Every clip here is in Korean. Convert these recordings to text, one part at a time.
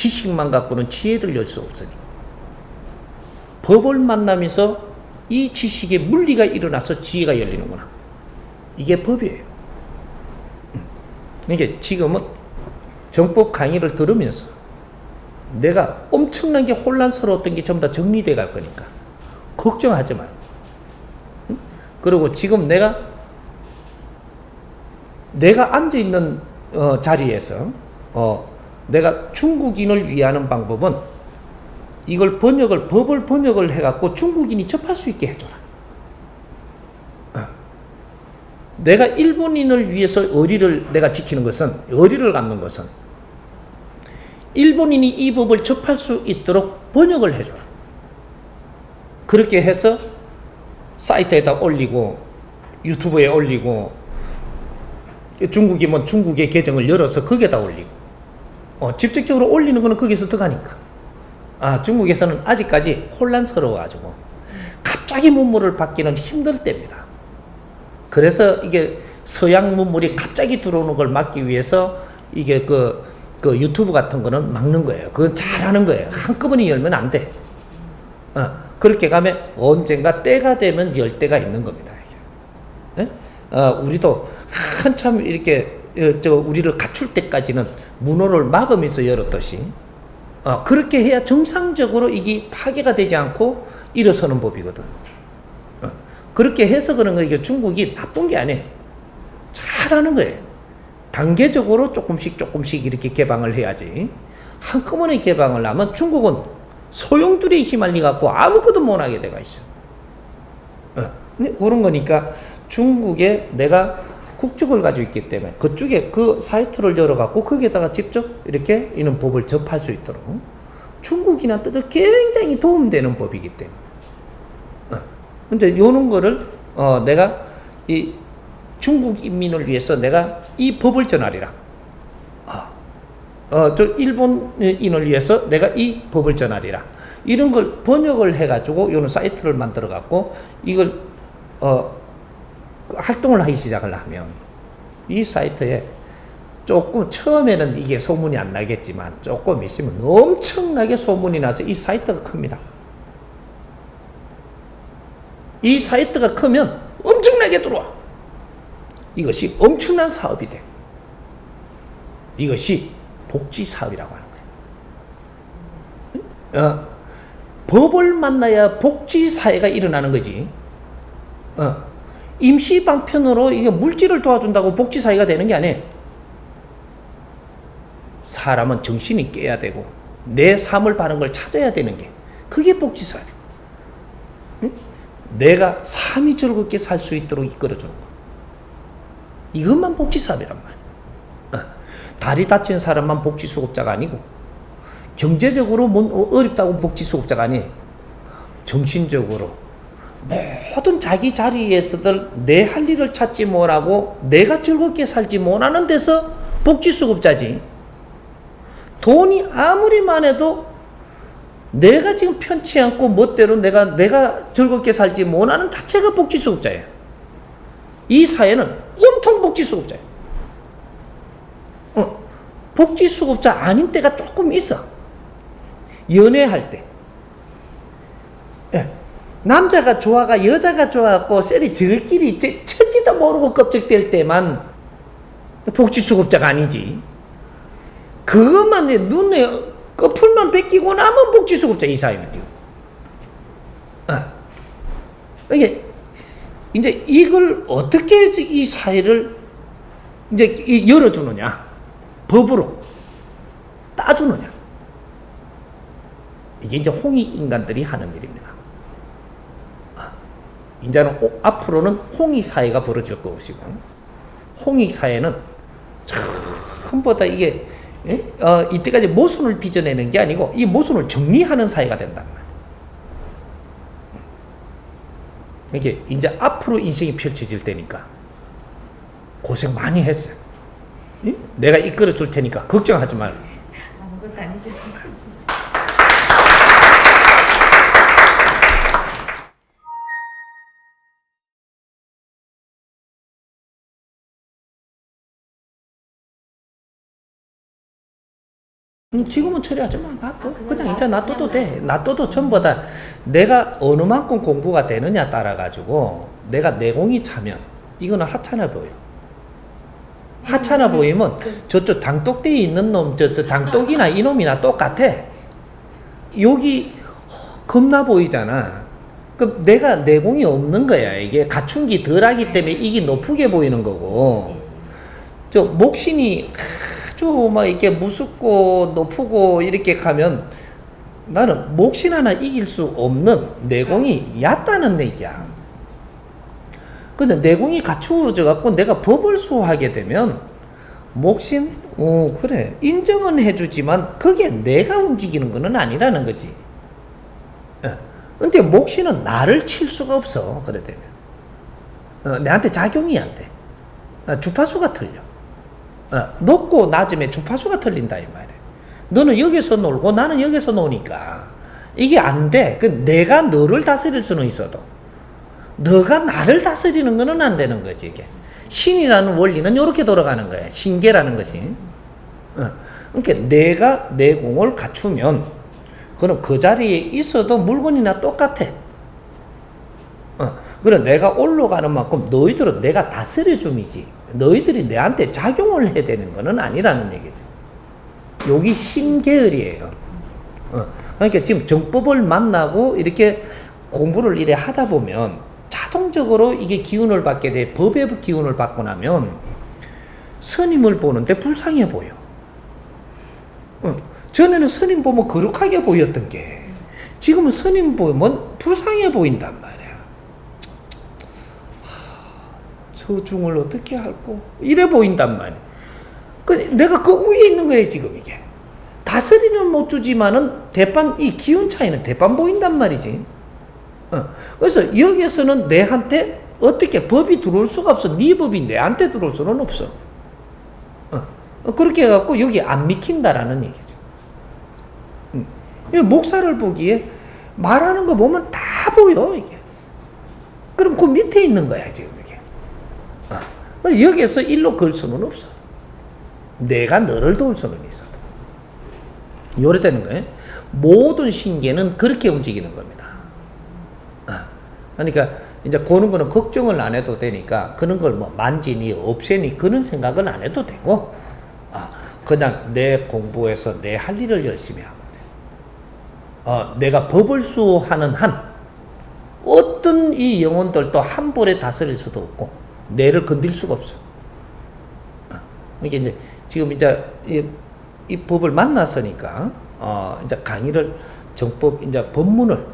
지식만 갖고는 지혜를 열수 없으니 법을 만나면서 이 지식의 물리가 일어나서 지혜가 열리는구나. 이게 법이에요. 이게 지금은 정법 강의를 들으면서 내가 엄청나게 혼란스러웠던 게 전부 다 정리돼 갈 거니까 걱정하지 마요. 응? 그리고 지금 내가 내가 앉아 있는 어, 자리에서 어, 내가 중국인을 위하는 방법은 이걸 번역을 법을 번역을 해갖고 중국인이 접할 수 있게 해줘라. 어. 내가 일본인을 위해서 의리를 내가 지키는 것은 의리를 갖는 것은 일본인이 이 법을 접할 수 있도록 번역을 해줘라. 그렇게 해서 사이트에다 올리고 유튜브에 올리고 중국이면 중국의 계정을 열어서 거기에다 올리고 어, 직접적으로 올리는 거는 거기서 들어가니까 아 중국에서는 아직까지 혼란스러워가지고 갑자기 문물을 받기는 힘들 때입니다. 그래서 이게 서양 문물이 갑자기 들어오는 걸 막기 위해서 이게 그, 그 유튜브 같은 거는 막는 거예요. 그건 잘하는 거예요. 한꺼번에 열면 안 돼. 어, 그렇게 가면 언젠가 때가 되면 열 때가 있는 겁니다. 예? 어, 우리도 한참 이렇게 어, 저 우리를 갖출 때까지는 문호를 막으면서 열었듯이 어, 그렇게 해야 정상적으로 이게 파괴가 되지 않고 일어서는 법이거든. 어, 그렇게 해서 그런 거 이게 중국이 나쁜 게 아니에요. 잘하는 거예요. 단계적으로 조금씩 조금씩 이렇게 개방을 해야지. 한꺼번에 개방을 하면 중국은 소용돌이에 휘말려 갖고 아무것도 못 하게 돼가 있어. 어, 그런 거니까 중국에 내가 국적을 가지고 있기 때문에 그쪽에 그 사이트를 열어갖고 거기에다가 직접 이렇게 이런 법을 접할 수 있도록 중국인한테도 굉장히 도움되는 법이기 때문에. 어. 근데 요런 거를 어 내가 이 중국 인민을 위해서 내가 이 법을 전하리라. 아. 어, 저 일본인을 위해서 내가 이 법을 전하리라. 이런 걸 번역을 해가지고 요런 사이트를 만들어갖고 이걸 어 활동을 하기 시작을 하면 이 사이트에 조금 처음에는 이게 소문이 안 나겠지만 조금 있으면 엄청나게 소문이 나서 이 사이트가 큽니다. 이 사이트가 크면 엄청나게 들어와. 이것이 엄청난 사업이 돼. 이것이 복지 사업이라고 하는 거예요. 어, 법을 만나야 복지 사회가 일어나는 거지. 어, 임시 방편으로 이게 물질을 도와준다고 복지 사회가 되는 게 아니에요. 사람은 정신이 깨야 되고 내 삶을 바른 걸 찾아야 되는 게 그게 복지 사회. 응? 내가 삶이 즐겁게 살 수 있도록 이끌어 주는 거. 이것만 복지 사업이란 말이야. 어. 다리 다친 사람만 복지 수급자가 아니고 경제적으로 뭐 어렵다고 복지 수급자가 아니에요. 정신적으로 모든 자기 자리에서들 내 할 일을 찾지 못하고 내가 즐겁게 살지 못하는 데서 복지 수급자지. 돈이 아무리 많아도 내가 지금 편치 않고 멋대로 내가 내가 즐겁게 살지 못하는 자체가 복지 수급자예요. 이 사회는 온통 복지 수급자예요. 어, 복지 수급자 아닌 때가 조금 있어. 연애할 때. 예. 남자가 좋아가 여자가 좋아갖고 셀이 저끼리 천지도 모르고 껍질될 때만 복지 수급자가 아니지. 그것만 내 눈에 꺼풀만 뺏기고 나면 복지 수급자 이 사회는 지금. 어. 이게 이제 이걸 어떻게 이 사회를 이제 열어주느냐 법으로 따주느냐 이게 이제 홍익 인간들이 하는 일입니다. 이제는 앞으로는 홍익 사회가 벌어질 것이고 홍익 사회는 전부 다 이게 예? 어, 이때까지 모순을 빚어내는 게 아니고 이 모순을 정리하는 사회가 된단. 이게 이제 앞으로 인생이 펼쳐질 때니까 고생 많이 했어요. 예? 내가 이끌어 줄 테니까 걱정하지 말고. 아무것도 아니죠. 음, 지금은 처리하지 마. 놔둬. 아, 그냥 그냥 놔- 이제 놔둬도 그냥 돼. 놔둬도 전부 다 내가 어느 만큼 공부가 되느냐 따라 가지고 내가 내공이 차면 이거는 하찮아 보여. 하찮아 음, 보이면 그- 저쪽 당독대에 있는 놈, 저, 저 당독이나 이놈이나 똑같아. 여기 겁나 보이잖아. 그 내가 내공이 없는 거야. 이게 갖춘 게 덜하기 때문에 이게 높게 보이는 거고. 저 목신이 아주 막 이렇게 무섭고 높고 이렇게 가면 나는 목신 하나 이길 수 없는 내공이 얕다는 얘기야. 근데 내공이 갖추어져 갖고 내가 법을 수호하게 되면 목신, 어 그래 인정은 해주지만 그게 내가 움직이는 거는 아니라는 거지. 예. 근데 목신은 나를 칠 수가 없어 그래 되면 어, 내한테 작용이 안 돼. 어, 주파수가 틀려. 어, 높고 낮음에 주파수가 틀린다 이 말이야. 너는 여기서 놀고 나는 여기서 노니까 이게 안 돼. 그 내가 너를 다스릴 수는 있어도 너가 나를 다스리는 거는 안 되는 거지 이게. 신이라는 원리는 이렇게 돌아가는 거야. 신계라는 것이. 어, 그러니까 내가 내 공을 갖추면 그는 그 자리에 있어도 물건이나 똑같아. 어, 그래 내가 올라가는 만큼 너희들은 내가 다스려 줌이지. 너희들이 내한테 작용을 해야 되는 거는 아니라는 얘기죠. 여기 신계열이에요. 어, 그러니까 지금 정법을 만나고 이렇게 공부를 이래 하다 보면 자동적으로 이게 기운을 받게 돼. 법의 기운을 받고 나면 스님을 보는데 불쌍해 보여. 어, 전에는 스님 보면 거룩하게 보였던 게 지금은 스님 보면 불쌍해 보인단 말이야. 저중을 어떻게 할고 이래 보인단 말이야. 그 내가 그 위에 있는 거예요 지금 이게. 다스리는 못 주지만은 대판 이 기운 차이는 대판 보인단 말이지. 어. 그래서 여기에서는 내한테 어떻게 법이 들어올 수가 없어. 네 법이 내한테 들어올 수는 없어. 어. 어, 그렇게 해갖고 여기 안 미킨다라는 얘기죠. 음. 이 목사를 보기에 말하는 거 보면 다 보여 이게. 그럼 그 밑에 있는 거야 지금 이게. 어. 여기에서 일로 걸 수는 없어. 내가 너를 도울 수는 있어. 요래 되는 거예요. 모든 신계는 그렇게 움직이는 겁니다. 아, 그러니까 이제 그런 거는 걱정을 안 해도 되니까 그런 걸 뭐 만지니 없애니 그런 생각은 안 해도 되고 아, 그냥 내 공부해서 내 할 일을 열심히 하면 돼. 어, 내가 법을 수호하는 한 어떤 이 영혼들도 한 볼에 다스릴 수도 없고 내를 건들 수가 없어. 아, 이게 이제 지금 이제 이, 이 법을 만났으니까 어 이제 강의를 정법 이제 법문을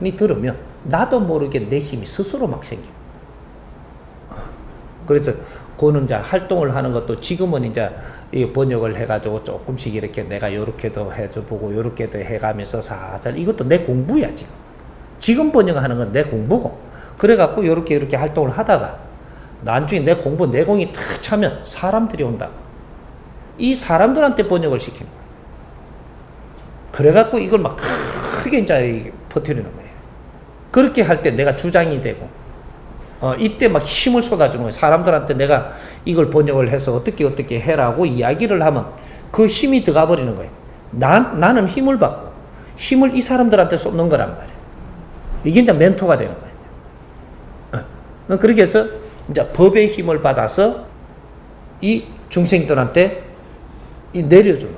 많이 들으면 나도 모르게 내 힘이 스스로 막 생겨. 어, 그래서 그는 이제 활동을 하는 것도 지금은 이제 이 번역을 해가지고 조금씩 이렇게 내가 요렇게도 해줘 보고 요렇게도 해가면서 살살 이것도 내 공부야 지금. 지금 번역하는 건 내 공부고. 그래갖고 요렇게 이렇게 활동을 하다가 나중에 내 공부 내공이 탁 차면 사람들이 온다. 이 사람들한테 번역을 시키는 거야. 그래갖고 이걸 막 크게 이제 퍼뜨리는 거예요. 그렇게 할 때 내가 주장이 되고, 어, 이때 막 힘을 쏟아주는 거예요. 사람들한테 내가 이걸 번역을 해서 어떻게 어떻게 해라고 이야기를 하면 그 힘이 들어가 버리는 거예요. 난, 나는 힘을 받고, 힘을 이 사람들한테 쏟는 거란 말이에요. 이게 이제 멘토가 되는 거예요. 어, 그렇게 해서 이제 법의 힘을 받아서 이 중생들한테 이 내려주는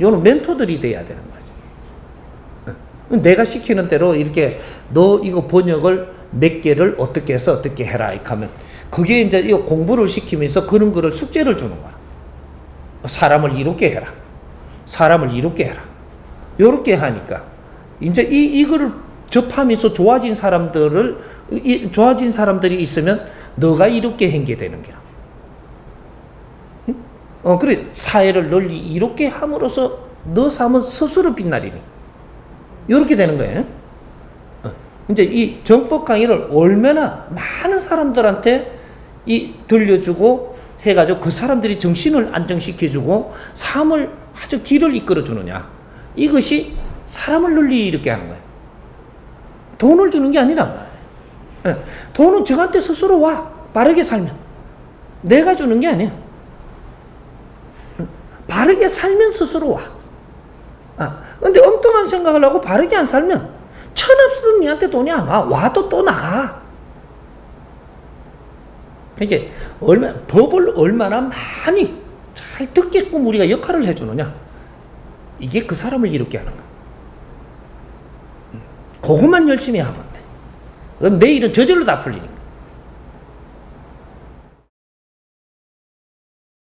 요는 멘토들이 돼야 되는 거지. 어. 내가 시키는 대로 이렇게 너 이거 번역을 몇 개를 어떻게 해서 어떻게 해라 이렇게 하면 그게 이제 이 공부를 시키면서 그런 거를 숙제를 주는 거야. 사람을 이렇게 해라. 사람을 이렇게 해라. 요렇게 하니까 이제 이 이거를 접하면서 좋아진 사람들을 이, 좋아진 사람들이 있으면 너가 이렇게 행게 되는 거야. 어, 그래. 사회를 널리 이렇게 함으로써 너 삶은 스스로 빛나리니. 이렇게 되는 거예요. 어, 이제 이 정법 강의를 얼마나 많은 사람들한테 이 들려주고 해가지고 그 사람들이 정신을 안정시켜주고 삶을 아주 길을 이끌어주느냐. 이것이 사람을 널리 이렇게 하는 거예요. 돈을 주는 게 아니란 말이에요. 예, 돈은 저한테 스스로 와. 바르게 살면. 내가 주는 게 아니야. 바르게 살면 스스로 와. 아, 근데 엉뚱한 생각을 하고 바르게 안 살면 천 없어도 니한테 돈이 안 와. 와도 또 나가. 이게 얼마 법을 얼마나 많이 잘 듣게끔 우리가 역할을 해주느냐. 이게 그 사람을 이롭게 하는. 음, 그것만 열심히 하면 돼. 그럼 내일은 저절로 다 풀리니까.